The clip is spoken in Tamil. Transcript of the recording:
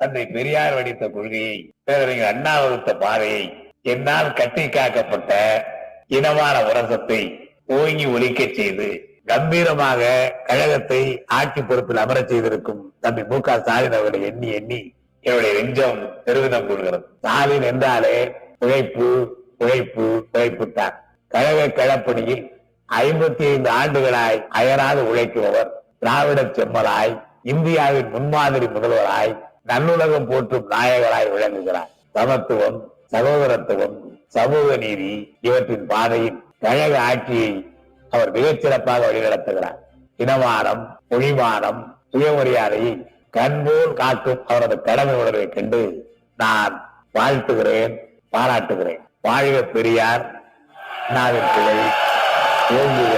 தந்தை பெரியார் வடித்த கொள்கையை பேரறிஞர் அண்ணா வகுத்த பாதையை என்னால் கட்டி காக்கப்பட்ட இனமான உரசத்தை ஓங்கி ஒழிக்க செய்து கம்பீரமாக கழகத்தை ஆட்சி பொறுப்பில் அமரச் செய்திருக்கும் தம்பி மு க ஸ்டாலின் அவர்களை எண்ணி எண்ணி என்னுடைய நெஞ்சம் பெருமிதம் கொள்கிறது ஸ்டாலின் என்றாலே உழைப்பு உழைப்பு உழைப்பு தான் கழக களப்பணியில் ஐம்பத்தி ஐந்து ஆண்டுகளாய் அயராது உழைக்குபவர் திராவிட செம்மலாய் இந்தியாவின் முன்மாதிரி முதல்வராய் நல்லுலகம் போற்றும் நாயகராய் விளங்குகிறார். சமத்துவம் சகோதரத்துவம் சமூக நீதி இவற்றின் பாதையில் கழக ஆட்சியை அவர் மிகச்சிறப்பாக வழிநடத்துகிறார். இனவானம் மொழிமானம் சுயமரியாதையை கண்போல் காக்கும் அவரது கடமை உணர்வை கண்டு நான் வாழ்த்துகிறேன் பாராட்டுகிறேன். வாழ்க பெரியார் நாவின் பிள்ளை ஓங்குக